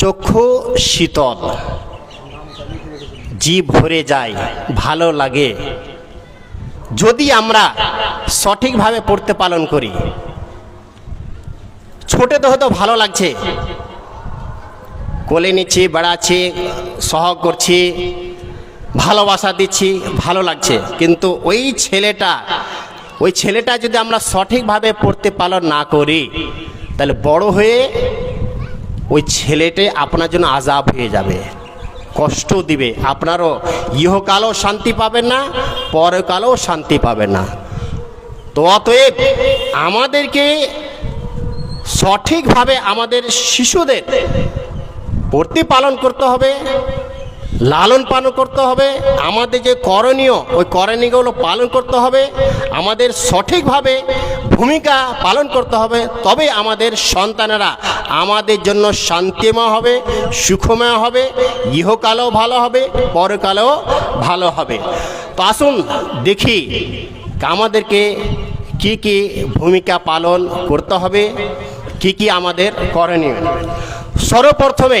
চক্ষু শীতল। জীব ভরে যায়, ভালো লাগে। যদি আমরা সঠিকভাবে পড়তে পালন করি, ছোটে তো হয়তো ভালো লাগছে। কোলে নিচ্ছি, বেড়াচ্ছি, সহ করছি, ভালোবাসা দিচ্ছি, ভালো লাগছে। কিন্তু ওই ছেলেটা ওই ছেলেটা যদি আমরা সঠিকভাবে পড়তে পালন না করি, তাহলে বড় হয়ে ওই ছেলেটে আপনার জন্য আজাব হয়ে যাবে। কষ্ট দিবে। আপনারও ইহকালও শান্তি পাবেন না, পরকালেও শান্তি পাবেন না। তো অতএব আমাদেরকে সঠিকভাবে আমাদের শিশুদের প্রতিপালন করতে হবে। লালন পালন করতে হবে। আমাদের যে করণীয়, ওই করণীয়গুলো পালন করতে হবে। আমাদের সঠিকভাবে ভূমিকা পালন করতে হবে। তবে আমাদের সন্তানেরা আমাদের জন্য শান্তিময় হবে, সুখময় হবে, ইহকালেও ভালো হবে, পরকালেও ভালো হবে। তো আসুন দেখি আমাদেরকে কি কি ভূমিকা পালন করতে হবে, কি কি আমাদের করণীয়। সর্বপ্রথমে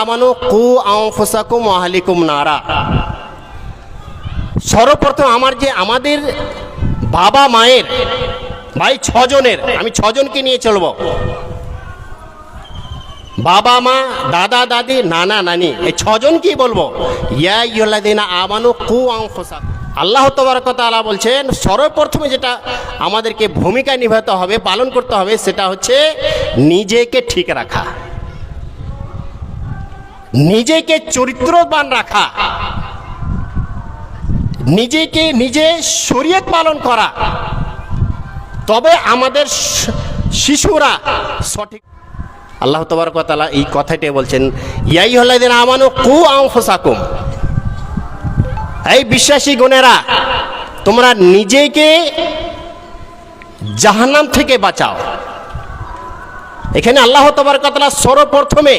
আমানু নারা। সর্বপ্রথম আমার যে আমাদের বাবা মায়ের, ভাই ছজনের, আমি ছজনকে নিয়ে চলবো। বাবা মা, দাদা, দাদি, নানা, নানি, এই ছজন কি বলব আমানু কু আনফুসাকুম। আল্লাহ তবরকতালা বলছেন, সর্বপ্রথমে যেটা আমাদেরকে ভূমিকা নিভাতে হবে, পালন করতে হবে, সেটা হচ্ছে নিজেকে ঠিক রাখা। নিজেকে চরিত্রবান রাখা। নিজেকে নিজে শরীয়ত পালন করা। তবে আমাদের শিশুরা সঠিক আল্লাহ তবরকতালা এই কথাটি বলছেন ইয়াই হল্লাদিন আমানু কু আনফুসাকুম। এই বিশ্বাসী গুণেরা, তোমরা নিজেকে জাহান্নাম থেকে বাঁচাও। এখানে আল্লাহ তবরকতলা সর্বপ্রথমে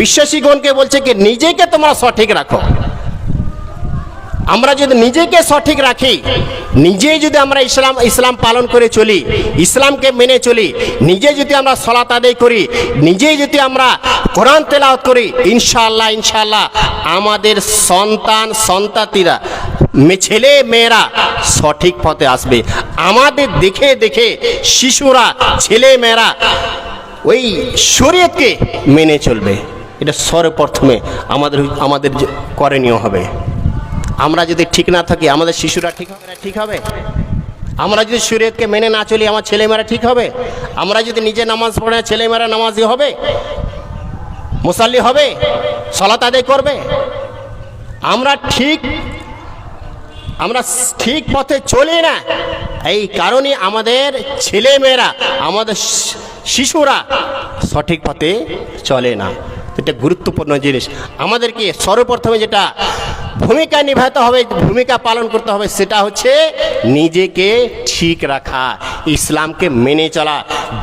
বিশ্বাসীগণকে বলছে কি, নিজেকে তোমরা সঠিক রাখো। আমরা যদি নিজেকে সঠিক রাখি নিজেই যদি আমরা ইসলাম ইসলাম পালন করে চলি, ইসলামকে মেনে চলি, নিজে যদি আমরা সলাত আদায় করি নিজেই যদি আমরা কোরআন তেলাওয়াত করি, ইনশাআল্লাহ ইনশাআল্লাহ আমাদের সন্তান, সন্তাতিরা ছেলে, মেয়েরা সঠিক পথে আসবে। আমাদের দেখে দেখে শিশুরা, ছেলে, মেয়েরা ওই শরীয়তকে মেনে চলবে। এটা সর্বপ্রথমে আমাদের আমাদের করণীয় হবে। আমরা যদি ঠিক না থাকি, আমাদের শিশুরা ঠিক হবে ঠিক হবে? আমরা যদি শরীয়তকে মেনে না চলি, আমার ছেলেমেয়েরা ঠিক হবে? আমরা যদি নিজে নামাজ পড়ে, ছেলেমেয়েরা নামাজি হবে? মুসাল্লি হবে? সলাত আদায় করবে? আমরা ঠিক আমরা ঠিক পথে চলি না। এই কারণে আমাদের ছেলে মেয়েরা আমাদের শিশুরা সঠিক পথে চলে না। এটা গুরুত্বপূর্ণ জিনিস। আমাদেরকে সর্বপ্রথমে যেটা ভূমিকা নিভাতে হবে, ভূমিকা পালন করতে হবে, সেটা হচ্ছে নিজেকে ঠিক রাখা, ইসলামকে মেনে চলা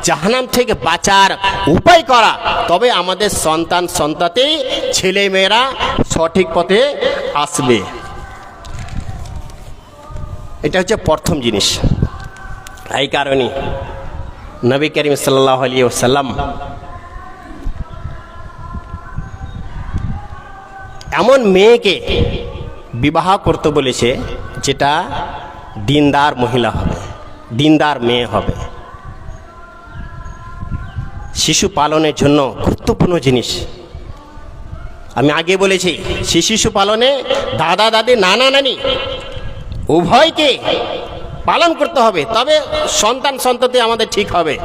জাহানাম থেকে বাঁচার উপায় করা। তবে আমাদের সন্তান সন্তাতে ছেলে মেয়েরা সঠিক পথে আসবে। এটা হচ্ছে প্রথম জিনিস। এই কারণে নবী করিম সাল্লাহ আলী সাল্লাম এমন মেয়েকে বিবাহ করতে বলেছে যেটা দিনদার মহিলা হবে, দিনদার মেয়ে হবে। শিশু পালনের জন্য গুরুত্বপূর্ণ জিনিস। আমি আগে বলেছি শিশু পালনে দাদা, দাদি, নানা, নানি উভয়কে পালন করতে হবে, তবে সন্তান সন্ততি আমাদের ঠিক হবে।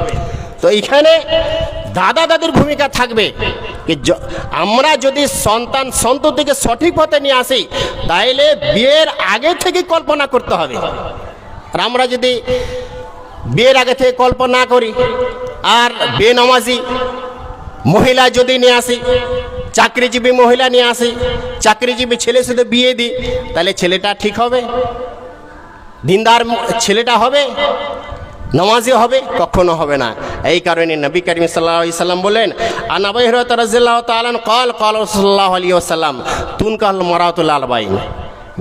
তো এইখানে দাদা দাদির ভূমিকা থাকবে আমরা যদি সন্তান সন্ততিকে সঠিক পথে নিয়ে আসি, তাইলে বিয়ের আগে থেকে কল্পনা করতে হবে। আর আমরা যদি বিয়ের আগে থেকে কল্পনা করি, আর বে বেনামাজি মহিলা যদি নিয়ে আসি চাকরিজীবী মহিলা নিয়ে আসি, চাকরিজীবী ছেলে শুধু বিয়ে দিই, তাহলে ছেলেটা ঠিক হবে? দিনদার ছেলেটা হবে? নামাজি হবে? কখনো হবে না। এই কারণে নবী করিম সাল্লাহ সাল্লাম বলেন আনাবাই হরত রাজিল্লাহ তালান কল কল সাল্লাহ আলী সাল্লাম তুন কাল মরাতুল আলবাইন।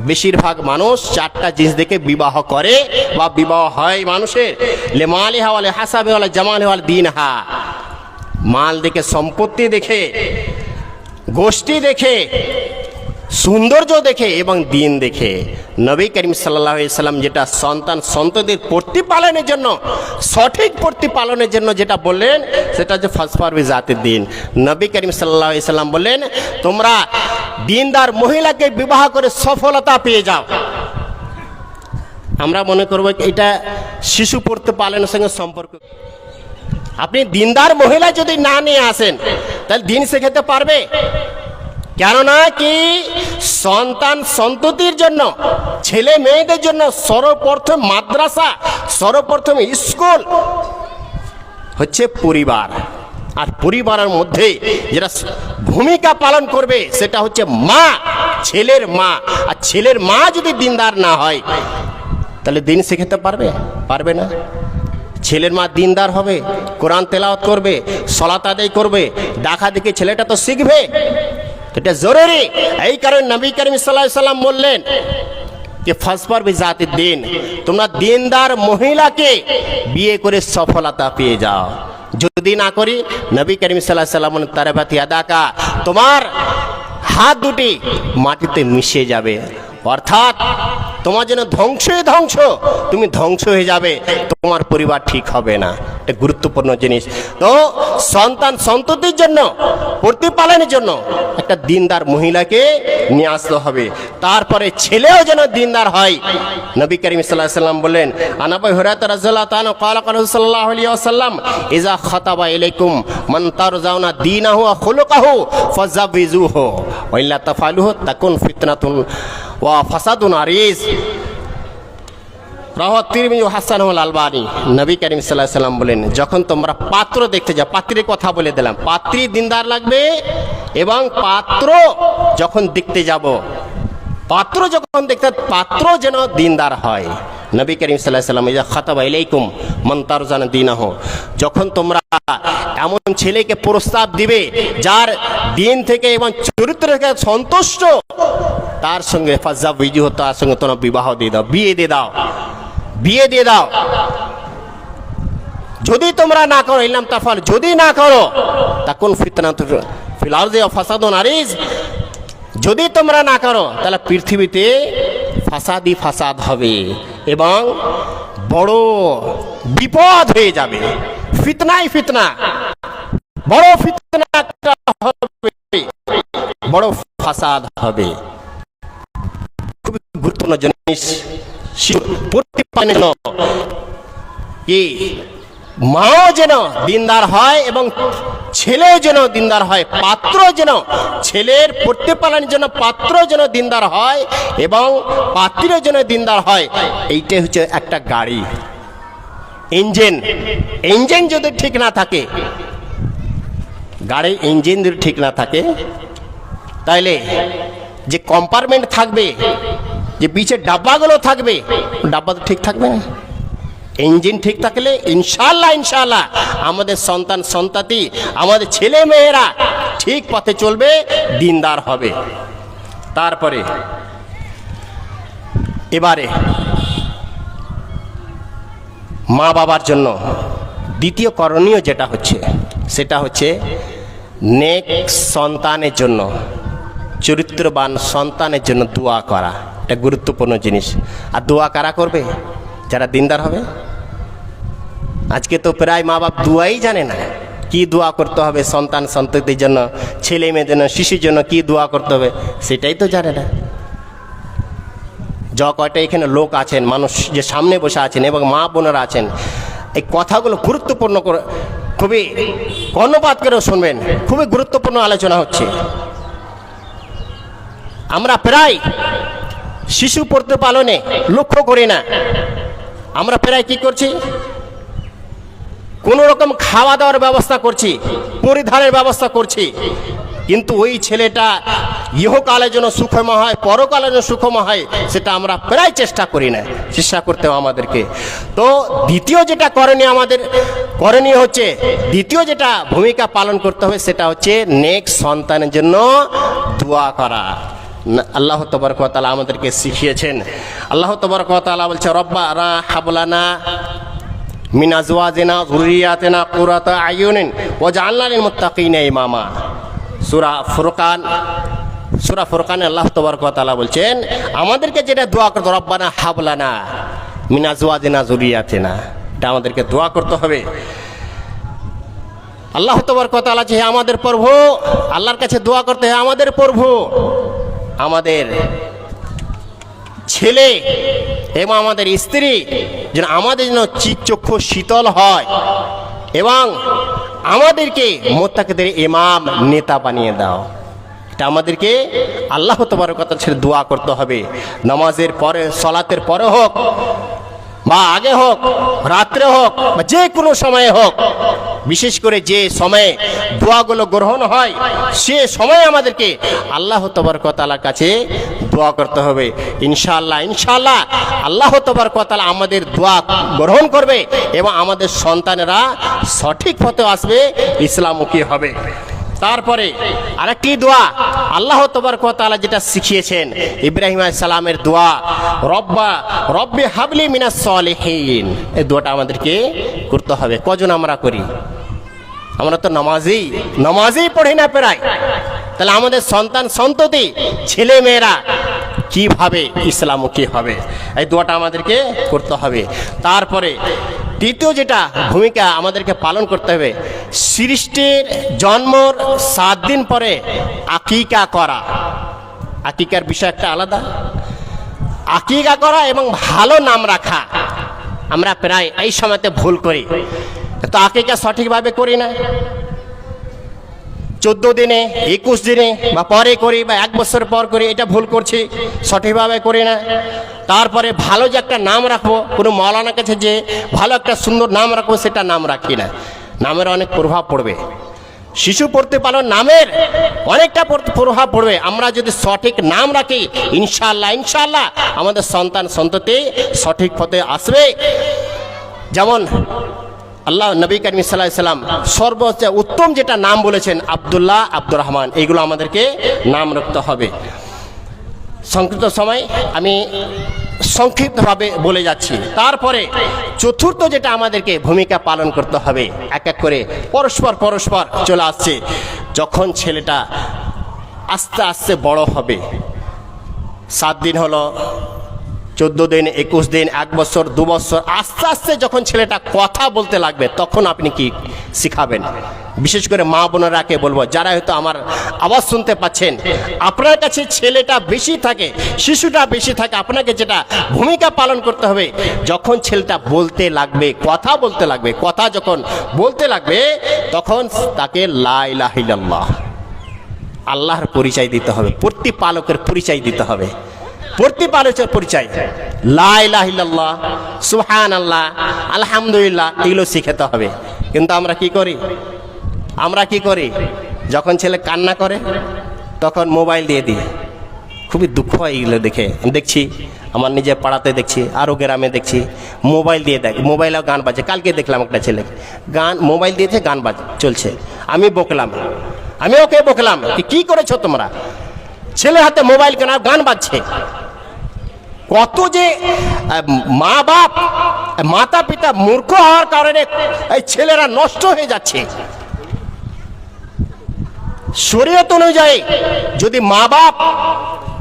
বেশিরভাগ মানুষ চারটা জিনিস দেখে বিবাহ করে বা বিবাহ হয় মানুষের। লেমালি হাওয়ালে হাসাবে হলে জামাল হওয়াল দিন হা মাল দেখে সম্পত্তি দেখে গোষ্ঠী দেখে, সৌন্দর্য দেখে এবং দিন দেখে। নবী করিম সাল্লাহ সাল্লাম যেটা সন্তান সন্ততির প্রতিপালনের জন্য, সঠিক প্রতিপালনের জন্য যেটা বললেন, সেটা হচ্ছে ফাসফারবি জাতের দিন। নবী করিম সাল্লাহ সাল্লাম বললেন, তোমরা দিনদার মহিলাকে বিবাহ করে সফলতা পেয়ে যাও। আমরা মনে করব এটা শিশু প্রতিপালনের সঙ্গে সম্পর্ক। আপনি দিনদার মহিলা যদি না নিয়ে আসেন, তাহলে দিন শেখাতে পারবে। কেননা কি? সন্তান সন্ততির জন্য, ছেলে মেয়েদের জন্য সর্বপ্রথম মাদ্রাসা, সর্বপ্রথম স্কুল হচ্ছে পরিবার। আর পরিবারের মধ্যে যেটা ভূমিকা পালন করবে, সেটা হচ্ছে মা, ছেলের মা। আর ছেলের মা যদি দিনদার না হয়, তাহলে দিন শেখাতে পারবে? পারবে না? ছেলের মা দিনদার হবে, কোরআন তেলাওয়াত করবে, সলাত আদায় করবে দেখা দেখে ছেলেটা তো শিখবে। এটা জরুরি। এই কারণে নবী করিম সাল্লাহ সাল্লাম বললেন যে ফাসবার জাতির দিন, তোমরা দিনদার মহিলাকে বিয়ে করে সফলতা পেয়ে যাও। যদি না করি, নবী করিম সাল্লাহ সাল্লাম তারাবাতি আদাকা তোমার হাত দুটি মাটিতে মিশে যাবে। অর্থাৎ তোমার জন্য ধ্বংসই ধ্বংস। তুমি ধ্বংস হয়ে যাবে। তোমার পরিবার ঠিক হবে না। এটা গুরুত্বপূর্ণ জিনিস। তো সন্তান সন্ততির জন্য, প্রতিপালনের জন্য একটা দিনদার মহিলাকে নিয়ে আসতে হবে। তারপরে ছেলেও যেন দিনদার হয়। নবী করিম সাল্লাহ সাল্লাম বললেন আনাবাই হরাত রাজ্লাহ তান কালা কাল সাল্লাহ আলী আসাল্লাম ইজা খতাবা ইলাইকুম মান তারজাউনা দীনাহু ওয়া খুলুকাহু ফাজাবিজুহু ওয়া ইল্লা তাফালুহু তাকুন ফিতনাতুন ওয়া ফাসাদুন আরিজ। রাহ তিরমিজি হাসান আলবানি নবী করিম সাল্লাহ সাল্লাম বলেন, যখন তোমরা পাত্র দেখতে যাও, পাত্রের কথা বলে দিলাম, পাত্রী দিনদার লাগবে এবং পাত্র যখন দেখতে যাব, পাত্র যখন দেখতে পাত্র যেন দিনদার হয়। নবী করিম সাল্লাহ সাল্লাম ইজা খাতাবা ইলাইকুম মন্তার জান দিনাহ। যখন তোমরা এমন ছেলেকে প্রস্তাব দিবে, যার দিন থেকে এবং চরিত্র থেকে সন্তুষ্ট, তার সঙ্গে ফাজা বিজু তার সঙ্গে তোমরা বিবাহ দিয়ে দাও, বিয়ে দিয়ে দাও, বিয়ে দিয়ে দাও। যদি তোমরা না করো ইলাম তাফাল যদি না করো তখন ফিতনা ফিলাল যে ফাসাদ নারিজ যদি তোমরা না করো, তাহলে পৃথিবীতে ফাসাদি ফাসাদ হবে। এবং বড় বিপদ হয়ে যাবে। ফিতনাই ফিতনা। বড় ফিতনা একটা হবে, বড় ফাসাদ হবে। খুবই গুরুত্বপূর্ণ জিনিস। জন্য। কি? মাও যেন দিনদার হয় এবং ছেলেও যেন দিনদার হয়, পাত্র যেন ছেলের প্রতিপালনের জন্য পাত্র যেন দিনদার হয় এবং পাত্রীও যেন দিনদার হয়, এইটাই হচ্ছে একটা গাড়ি। ইঞ্জিন ইঞ্জিন যদি ঠিক না থাকে, গাড়ির ইঞ্জিন যদি ঠিক না থাকে, তাইলে যে কম্পার্টমেন্ট থাকবে, যে পিছের ডাব্বাগুলো থাকবে, ডাব্বা তো ঠিক থাকবে না। ইঞ্জিন ঠিক থাকলে ইনশাল্লাহ ইনশাল্লাহ আমাদের সন্তান, সন্তাতি, আমাদের ছেলে মেয়েরা ঠিক পথে চলবে, দিনদার হবে। তারপরে, এবারে মা বাবার জন্য দ্বিতীয় করণীয় যেটা হচ্ছে, সেটা হচ্ছে নেক সন্তানের জন্য, চরিত্রবান সন্তানের জন্য দোয়া করা। এটা গুরুত্বপূর্ণ জিনিস। আর দোয়া কারা করবে? যারা দিনদার হবে। আজকে তো প্রায় মা বাপ দোয়াই জানে না কি দোয়া করতে হবে সন্তান সন্ততির জন্য, ছেলে মেয়েদের জন্য, শিশুর জন্য কি দোয়া করতে হবে, সেটাই তো জানে না। য কয়টা এখানে লোক আছেন, মানুষ যে সামনে বসে আছেন এবং মা বোনেরা আছেন, এই কথাগুলো গুরুত্বপূর্ণ করে, খুবই কর্ণপাত করেও শুনবেন, খুবই গুরুত্বপূর্ণ আলোচনা হচ্ছে। আমরা প্রায় শিশু প্রতিপালনে লক্ষ্য করি না। আমরা প্রায় কি করছি? কোনো রকম খাওয়া দাওয়ার ব্যবস্থা করছি, পরিধানের ব্যবস্থা করছি। কিন্তু ওই ছেলেটা ইহকালের জন্য সুখম হয়, পরকালের জন্য সুখম হয়, সেটা আমরা প্রায় চেষ্টা করি না, চেষ্টা করতে আমাদেরকে। তো দ্বিতীয় যেটা করণীয় আমাদের, করণীয় হচ্ছে, দ্বিতীয় যেটা ভূমিকা পালন করতে হবে, সেটা হচ্ছে নেক্সট সন্তানের জন্য দোয়া করা। আল্লাহ তবরকতালা আমাদেরকে শিখিয়েছেন। আল্লাহ তবরকতালা বলছে, রব্বা রা হাবলানা মিন আজওয়াজিনা, যুররিয়াতিনা কুরাতা আয়ুনিন ওয়াজআলনা লিল মুত্তাকিনা ইমামা। সূরা ফুরকান, সূরা ফুরকানে আল্লাহ তাবারক ওয়া বলছেন, আমাদেরকে যেটা দোয়া করতে রব্বানা হাবলানা মিন আজওয়াজিনা, যুররিয়াতিনা। এটা আমাদেরকে দোয়া করতে হবে। আল্লাহ তোমার কথা আছে হে আমাদের প্রভু, আল্লাহর কাছে দোয়া করতে হয় আমাদের প্রভু। আমাদের ছেলে এবং আমাদের স্ত্রী যেন আমাদের যেন চিত চক্ষু শীতল হয় এবং আমাদেরকে মোত্তাকিদের ইমাম নেতা বানিয়ে দাও। এটা আমাদেরকে আল্লাহ তোমার কথা ছেড়ে দোয়া করতে হবে। নামাজের পরে, সলাতের পরে হোক বা আগে হোক, রাত্রে হোক বা যে কোনো সময়ে হোক বিশেষ করে যে সময়ে দোয়াগুলো গ্রহণ হয়, সে সময় আমাদেরকে আল্লাহ তবরকতালার কাছে দোয়া করতে হবে। ইনশাল্লাহ ইনশাল্লাহ আল্লাহ তবরকতালা আমাদের দোয়া গ্রহণ করবে এবং আমাদের সন্তানেরা সঠিক পথে আসবে ইসলামুখী হবে। তারপরে আরেকটি দোয়া আল্লাহ তোবার কোতালা যেটা শিখিয়েছেন ইব্রাহিম সালামের দোয়া, রব্বা, রব্বে হাবলি মিনাস সলেহীন। এই দোয়াটা আমাদেরকে করতে হবে। কজন আমরা করি? আমরা তো নামাজেই নামাজেই পড়ি না প্রায়। তাহলে আমাদের সন্তান সন্ততি ছেলে মেয়েরা কীভাবে ইসলামুখী হবে? এই দোয়াটা আমাদেরকে করতে হবে। তারপরে তৃতীয় যেটা ভূমিকা আমাদেরকে পালন করতে হবে, সৃষ্টির জন্মর সাত দিন পরে আকিকা করা। আকিকার বিষয় একটা আলাদা। আকিকা করা এবং ভালো নাম রাখা। আমরা প্রায় এই সময়তে ভুল করি। তো আকিকা সঠিকভাবে করি না। চোদ্দ দিনে, একুশ দিনে বা পরে করি বা এক বছর পর করি, এটা ভুল করছি, সঠিকভাবে করি না। তারপরে ভালো যে একটা নাম রাখব, কোনো মৌলানার কাছে যে ভালো একটা সুন্দর নাম রাখব, সেটা নাম রাখি না। নামের অনেক প্রভাব পড়বে। শিশু পড়তে পারো, নামের অনেকটা প্রভাব পড়বে। আমরা যদি সঠিক নাম রাখি ইনশাল্লাহ ইনশাল্লাহ আমাদের সন্তান সন্ততি সঠিক পথে আসবে। যেমন আল্লাহ নবী করিম সাল্লাহ সাল্লাম সর্বোচ্চ উত্তম যেটা নাম বলেছেন আবদুল্লাহ আব্দুর রহমান, এইগুলো আমাদেরকে নাম রাখতে হবে। সংক্ষিপ্ত সময়, আমি সংক্ষিপ্তভাবে বলে যাচ্ছি। তারপরে চতুর্থ যেটা আমাদেরকে ভূমিকা পালন করতে হবে, এক এক করে পরস্পর পরস্পর চলে আসছে। যখন ছেলেটা আস্তে আস্তে বড় হবে, সাত দিন হলো চোদ্দ দিন, একুশ দিন, এক বছর, দু বছর, আস্তে আস্তে যখন ছেলেটা কথা বলতে লাগবে, তখন আপনি কি শিখাবেন? বিশেষ করে মা বোনেরাকে বলব, যারা হয়তো আমার আওয়াজ শুনতে পাচ্ছেন, আপনার কাছে ছেলেটা বেশি থাকে, শিশুটা বেশি থাকে, আপনাকে যেটা ভূমিকা পালন করতে হবে, যখন ছেলেটা বলতে লাগবে, কথা বলতে লাগবে, কথা যখন বলতে লাগবে, তখন তাকে লাইলাহিল্লাহ আল্লাহর পরিচয় দিতে হবে, প্রতিপালকের পরিচয় দিতে হবে। প্রতিপালকের পরিচয়। লাইলাহিল্লাহ সুহান আল্লাহ আলহামদুলিল্লাহ, এগুলো শিখাতে হবে। কিন্তু আমরা কি করি? আমরা কি করি? যখন ছেলে কান্না করে, তখন মোবাইল দিয়ে দিই। খুবই দুঃখ হয় এগুলো দেখে। দেখছি, আমার নিজের পাড়াতে দেখছি আরও গ্রামে দেখছি, মোবাইল দিয়ে দেখ মোবাইলেও গান বাজে। কালকে দেখলাম একটা ছেলে। গান, মোবাইল দিয়েছে গান বাজ চলছে। আমি বকলাম। আমি ওকে বকলাম। কি করেছ তোমরা? ছেলে হাতে মোবাইল কেনা? গান বাজছে। কত যে মা বাপ, মাতা পিতা মূর্খ হওয়ার কারণে এই ছেলেরা নষ্ট হয়ে যাচ্ছে। শরীয়ত অনুযায়ী যদি মা বাপ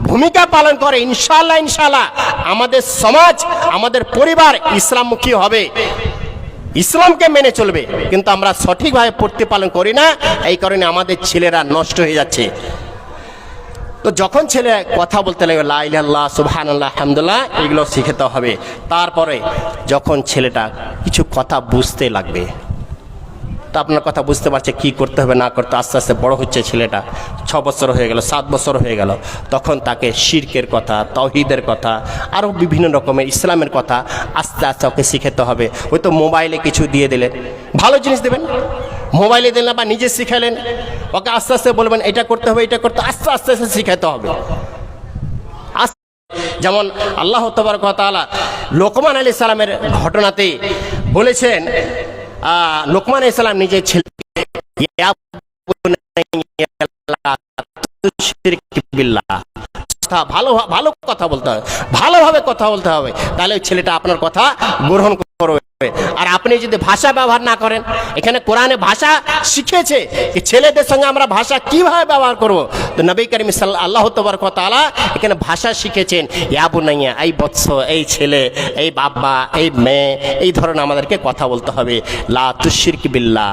ভূমিকা পালন করে ইনশাল্লাহ ইনশাল্লাহ আমাদের সমাজ, আমাদের পরিবার ইসলামমুখী হবে। ইসলামকে মেনে চলবে, কিন্তু আমরা সঠিকভাবে প্রতিপালন করি না, এই কারণে আমাদের ছেলেরা নষ্ট হয়ে যাচ্ছে। তো যখন ছেলে কথা বলতে লাগবে লাইল্লাহ সুবহান আল্লাহ আহমদুল্লাহ এগুলো শিখতে হবে। তারপরে যখন ছেলেটা কিছু কথা বুঝতে লাগবে, তো আপনার কথা বুঝতে পারছে কি করতে হবে, না করতে আস্তে আস্তে বড় হচ্ছে ছেলেটা, ছ বছর হয়ে গেল, সাত বছর হয়ে গেল, তখন তাকে শির্কের কথা তহিদের কথা আরও বিভিন্ন রকমের ইসলামের কথা আস্তে আস্তে ওকে শিখাতে হবে। ওই তো মোবাইলে কিছু দিয়ে দিলেন ভালো জিনিস দেবেন? মোবাইলে দিলেন বা নিজে শিখালেন। ওকে আস্তে আস্তে বলবেন, এটা করতে হবে, এটা করতে আস্তে আস্তে আস্তে শিখাতে হবে। যেমন আল্লাহ তবর তাআলা লোকমান আলী সালামের ঘটনাতে বলেছেন লোকমান আলী সালাম নিজের ছেলেকে, "ইয়া বুনাইয়া লা তুশরিক বিল্লাহ।" কথা ভালো ভালো কথা বলতে হবে, ভালোভাবে কথা বলতে হবে। তাহলে ছেলেটা আপনার কথা গ্রহণ করবে। আর আপনি যদি ভাষা ব্যবহার না করেন, এখানে কোরআনে ভাষা শিখেছে যে ছেলেদের সঙ্গে আমরা ভাষা কীভাবে ব্যবহার করব? তো নবী করিম সাল্লাহ আল্লাহ তবর তাআলা এখানে ভাষা শিখেছেন ইয়াবু নাইয়া এই বৎস, এই ছেলে, এই বাবা, এই মেয়ে, এই ধরনের আমাদেরকে কথা বলতে হবে। লা তুশিরক বিল্লা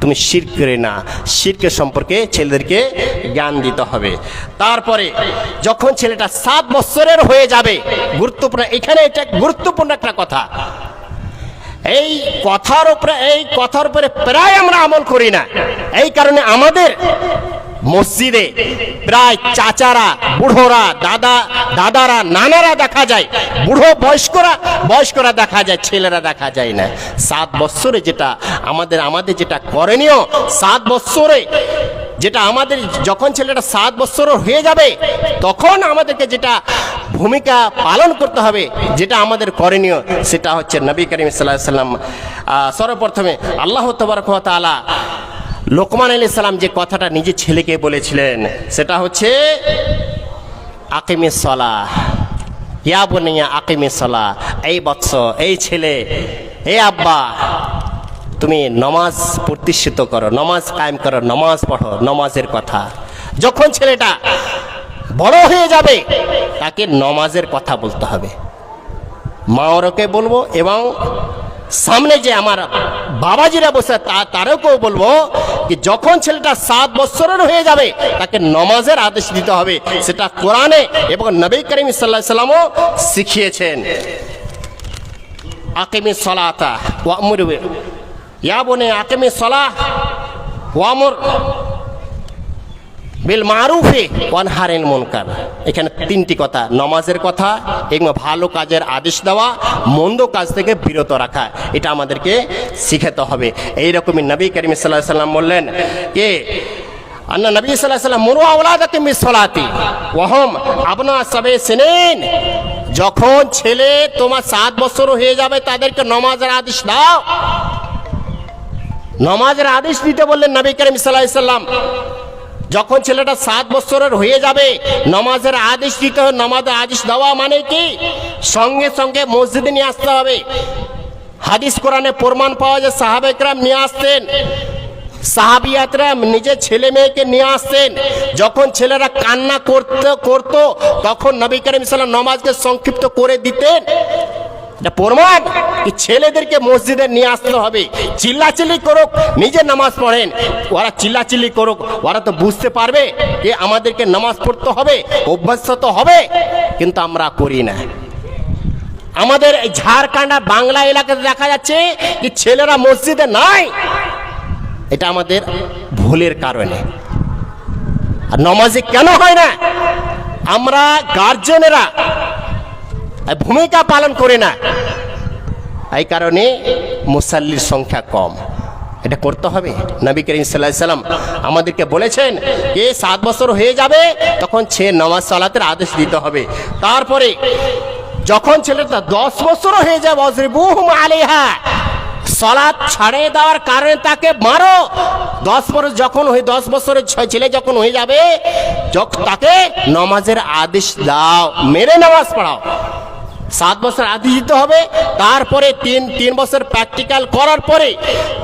তুমি শির করে না, শিরকের সম্পর্কে ছেলেদেরকে জ্ঞান দিতে হবে। তারপরে যখন ছেলেটা সাত বছরের হয়ে যাবে, গুরুত্বপূর্ণ, এখানে এটা গুরুত্বপূর্ণ একটা কথা। এই কথার উপরে, এই কথার উপরে প্রায় আমরা আমল করি না। এই কারণে আমাদের মসজিদে প্রায় চাচারা, বুড়োরা, দাদা, দাদারা, নানারা দেখা যায়। বুড়ো বয়স্করা বয়স্করা দেখা যায়, ছেলেরা দেখা যায় না। সাত বছরে যেটা আমাদের আমাদের যেটা করণীয়, সাত বছরে যেটা আমাদের, যখন ছেলেটা সাত বছর হয়ে যাবে, তখন আমাদেরকে যেটা ভূমিকা পালন করতে হবে, যেটা আমাদের করণীয়, সেটা হচ্ছে নবী করিম সাল্লাহ সাল্লাম। সর্বপ্রথমে আল্লাহ তবরক ওয়া লোকমান আলী সালাম যে কথাটা নিজের ছেলেকে বলেছিলেন, সেটা হচ্ছে আকিমে সলা ইয়া বনিয়া আকিমে সলা এই বৎস এই ছেলে, এই আব্বা, তুমি নমাজ প্রতিষ্ঠিত করো, নমাজ কায়েম করো, নমাজ পড়ো, নমাজের কথা। যখন ছেলেটা বড় হয়ে যাবে। তাকে নমাজের কথা বলতে হবে। মা ওরকে বলব, এবং সামনে যে আমার বাবাজিরা বসে তা তারকেও বলব যে, যখন ছেলেটা সাত বছরের হয়ে যাবে, তাকে নমাজের আদেশ দিতে হবে। সেটা কোরআনে এবং নবী করিম সাল্লাহ সাল্লামও শিখিয়েছেন। আকিমি সলাতা ওয়ামুর ইয়া বনে আকিমি সলাহ ওয়ামুর বিল মারুফে ওয়ানহারেন মুনকার। এখানে তিনটি কথা, নমাজের কথা এবং ভালো কাজের আদেশ দেওয়া, মন্দ কাজ থেকে বিরত রাখা, এটা আমাদেরকে শিখাতে হবে। এইরকমই নবী করিম সাল্লাহ সাল্লাম বললেন কে? আন্না নবী সাল্লাহ সাল্লাম মুরু আওলাদাকে মিসলাতি ওহম আপনা সবে সিনেন, যখন ছেলে তোমার সাত বছর হয়ে যাবে, তাদেরকে নমাজের আদেশ দাও। নমাজের আদেশ দিতে বললেন নবী করিম সাল্লাহ সাল্লাম। যখন ছেলেটা সাত বছরের হয়ে যাবে, নমাজের আদেশ দিতে হবে, নমাজের আদেশ দেওয়া মানে কি? সঙ্গে সঙ্গে মসজিদে নিয়ে আসতে হবে। হাদিস কোরআনে প্রমাণ পাওয়া যায় সাহাবেকরাম নিয়ে আসতেন। সাহাবিয়াতরা নিজের ছেলে মেয়েকে নিয়ে আসতেন। যখন ছেলেরা কান্না করতে, করতো, তখন নবী করিম সাল্লাম নমাজকে সংক্ষিপ্ত করে দিতেন। এটা প্রমাণ কি ছেলেদেরকে মসজিদে নিয়ে আসতে হবে। চিল্লাচিল্লি করুক, নিজে নামাজ পড়েন। ওরা চিল্লাচিল্লি করুক, ওরা তো বুঝতে পারবে যে আমাদেরকে নামাজ পড়তে হবে, অভ্যস্ত হবে, কিন্তু আমরা করি না। আমাদের এই ঝাড়খণ্ড বাংলা এলাকাতে দেখা যাচ্ছে কি ছেলেরা মসজিদে নাই। এটা আমাদের ভুলের কারণে। আর নমাজে কেন হয় না? আমরা গার্জেনেরা ভূমিকা পালন করে না। এই কারণে মুসাল্লির সংখ্যা কম। এটা করতে হবে। নবী করিম সাল্লাহ সাল্লাম আমাদেরকে বলেছেন যে, সাত বছর হয়ে যাবে, তখন ছে নামাজ সালাতের আদেশ দিতে হবে। তারপরে যখন ছেলেটা দশ বছর হয়ে যাবে, অজরিবুহুম আলিহা সলাৎ ছাড়ে দেওয়ার কারণে তাকে মারো। দশ বছর যখন হয়ে, দশ বছরের ছেলে যখন হয়ে যাবে তাকে নমাজের আদেশ দাও, মেরে নামাজ পড়াও। সাত বছর আদি দিতে হবে। তারপরে তিন তিন বছর প্র্যাকটিক্যাল করার পরে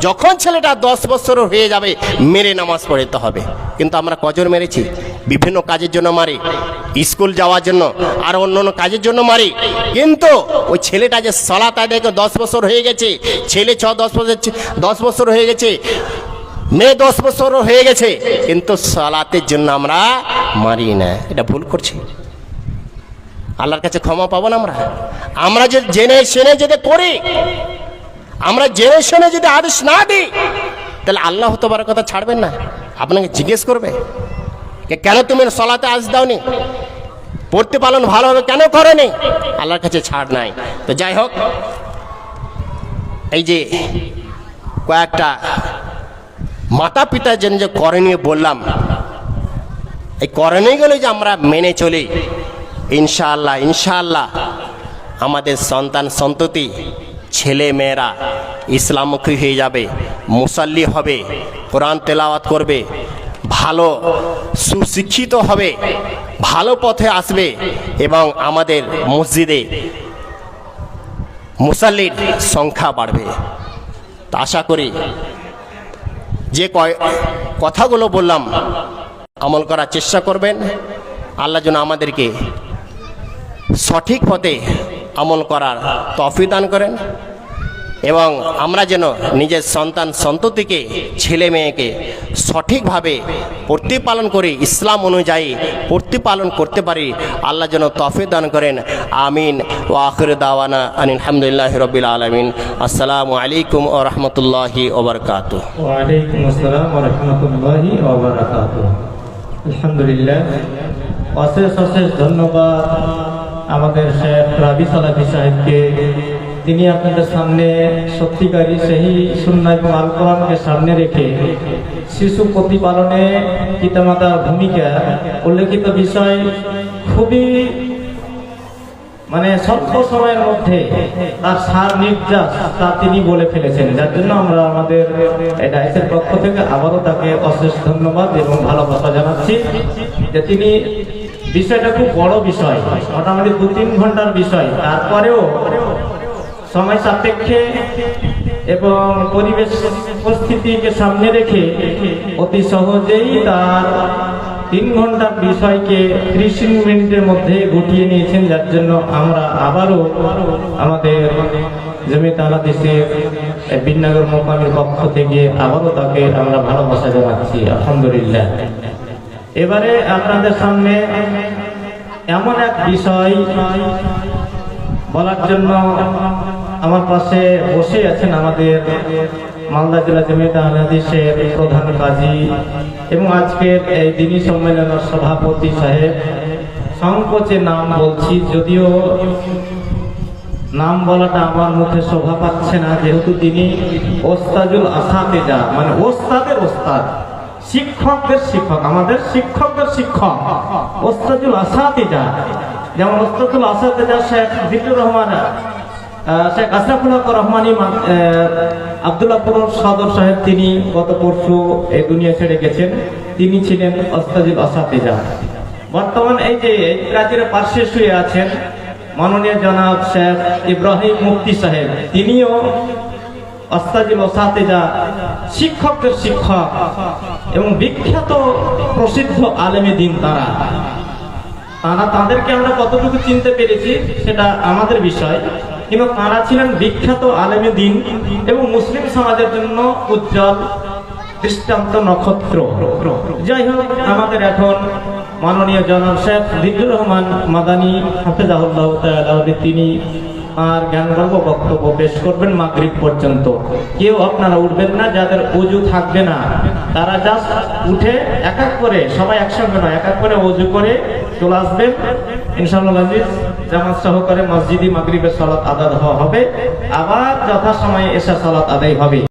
যখন ছেলেটা দশ বছর হয়ে যাবে, মেরে নামাজ পড়তে হবে। কিন্তু আমরা কজন মেরেছি? বিভিন্ন কাজের জন্য মারি, স্কুল যাওয়ার জন্য, আর অন্য অন্য কাজের জন্য মারি। কিন্তু ওই ছেলেটা যে সলাত আদায় দশ বছর হয়ে গেছে, ছেলে ছ, দশ বছর দশ বছর হয়ে গেছে, মেয়ে দশ বছর হয়ে গেছে, কিন্তু সলাতের জন্য আমরা মারি না। এটা ভুল করছি। আল্লাহর কাছে ক্ষমা পাবো না আমরা? আমরা যে জেনে শুনে যদি করি আমরা জেনে শুনে যদি আদেশ না দিই, তাহলে আল্লাহ তোমার কথা ছাড়বেন না। আপনাকে জিজ্ঞেস করবে কেন তুমি সলাতে আজ দাওনি? পড়তে প্রতিপালন ভালোভাবে কেন করেনি? আল্লাহর কাছে ছাড় নাই। তো যাই হোক, এই যে কয়েকটা মাতা পিতার জন্য যে করণীয় বললাম, এই করণীয়গুলো যে আমরা মেনে চলি ইনশাআল্লাহ ইনশাআল্লাহ। আমাদের সন্তান সন্ততি, ছেলে মেয়েরা ইসলামুখী হয়ে যাবে, মুসাল্লি হবে, কোরআন তেলাওয়াত করবে, ভালো সুশিক্ষিত হবে, ভালো পথে আসবে এবং আমাদের মসজিদে মুসাল্লির সংখ্যা বাড়বে। আশা করি যে কয় কথাগুলো বললাম, আমল করার চেষ্টা করবেন। আল্লাহ যেন আমাদেরকে সঠিক পথে আমল করার তফি দান করেন এবং আমরা যেন নিজের সন্তান সন্ততিকে, ছেলে মেয়েকে সঠিকভাবে প্রতিপালন করে, ইসলাম অনুযায়ী প্রতিপালন করতে পারি, আল্লাহ যেন তফি দান করেন। আমিন। ও আখির দাওয়ানা আনিন আলহামদুলিল্লাহ রবিল আলমিন। আসসালামু আলাইকুম ও রহমতুল্লাহি ওবরকাত আলহামদুলিল্লাহ। অশেষ অশেষ ধন্যবাদ। আমাদের শেখ রাবি সালাফি সাহেবকে, তিনি আপনাদের সামনে সত্যিকারী সেই সুন্না এবং আল কোরআনকে সামনে রেখে শিশু প্রতিপালনে পিতামাতার ভূমিকা, উল্লেখিত বিষয় খুবই মানে স্বল্প সময়ের মধ্যে তার সার নির্যাস তা তিনি বলে ফেলেছেন। যার জন্য আমরা আমাদের ডাইসের পক্ষ থেকে আবারও তাকে অশেষ ধন্যবাদ এবং ভালোবাসা জানাচ্ছি যে তিনি বিষয়টা খুব বড় বিষয়, মোটামুটি দু তিন ঘণ্টার বিষয়। তারপরেও সময় সাপেক্ষে এবং পরিবেশ পরিস্থিতিকে সামনে রেখে অতি সহজেই তার তিন ঘণ্টার বিষয়কে ত্রিশ মিনিটের মধ্যে গুটিয়ে নিয়েছেন। যার জন্য আমরা আবারও আমাদের জমি তালা দেশের বিনগর মোকামের পক্ষ থেকে আবারও তাকে আমরা ভালোবাসা জানাচ্ছি। আলহামদুলিল্লাহ। এবারে আপনাদের সামনে এমন এক বিষয় বলার জন্য আমার পাশে বসে আছেন আমাদের মালদা জেলা আহলাদিসের প্রধান কাজী এবং আজকের এই দিনী সম্মেলনের সভাপতি সাহেব। সংকোচে নাম বলছি, যদিও নাম বলাটা আমার মুখে শোভা পাচ্ছে না, যেহেতু তিনি ওস্তাজুল আসাতেজা মানে ওস্তাদের ওস্তাদ। শিক্ষকদের শিক্ষক, আমাদের শিক্ষকদের শিক্ষক। ওস্তাজুল আসাতেজা যেমন ওস্তাদুল আসাতেজা শেখ জিতুর রহমান শেখ আশরাফুল হক রহমানী আবদুল্লাহপুর সদর সাহেব তিনি গত পরশু এই দুনিয়া ছেড়ে গেছেন। তিনি ছিলেন ওস্তাজুল আসাতেজা বর্তমান এই যে রাজ্যের পার্শ্বে শুয়ে আছেন মাননীয় জনাব শেখ ইব্রাহিম মুফতি সাহেব, তিনিও অস্তাজিল ওসাতেজা শিক্ষকদের শিক্ষক এবং বিখ্যাত প্রসিদ্ধ আলেমে দিন তারা। তারা তাদেরকে আমরা কতটুকু চিনতে পেরেছি সেটা আমাদের বিষয়। কিন্তু তারা ছিলেন বিখ্যাত আলেমে দিন এবং মুসলিম সমাজের জন্য উজ্জ্বল দৃষ্টান্ত নক্ষত্র। যাই হোক, আমাদের এখন মাননীয় জনাব শেখ জিদুর রহমান মাদানী হাফেজাহুল্লাহ তিনি আর জ্ঞানগর্ভ বক্তব্য পেশ করবেন মাগরিব পর্যন্ত। কেউ আপনারা উঠবেন না, যাদের উজু থাকবে না। তারা জাস্ট উঠে এক এক করে, সবাই একসঙ্গে নয়, এক এক করে উজু করে চলে আসবেন। ইনশাআল্লাহ আজিজ, জামাত সহকারে মসজিদি মাগরিবের সালাত আদায় হওয়া হবে। আবার যথাসময়ে এসে সালাত আদায় হবে।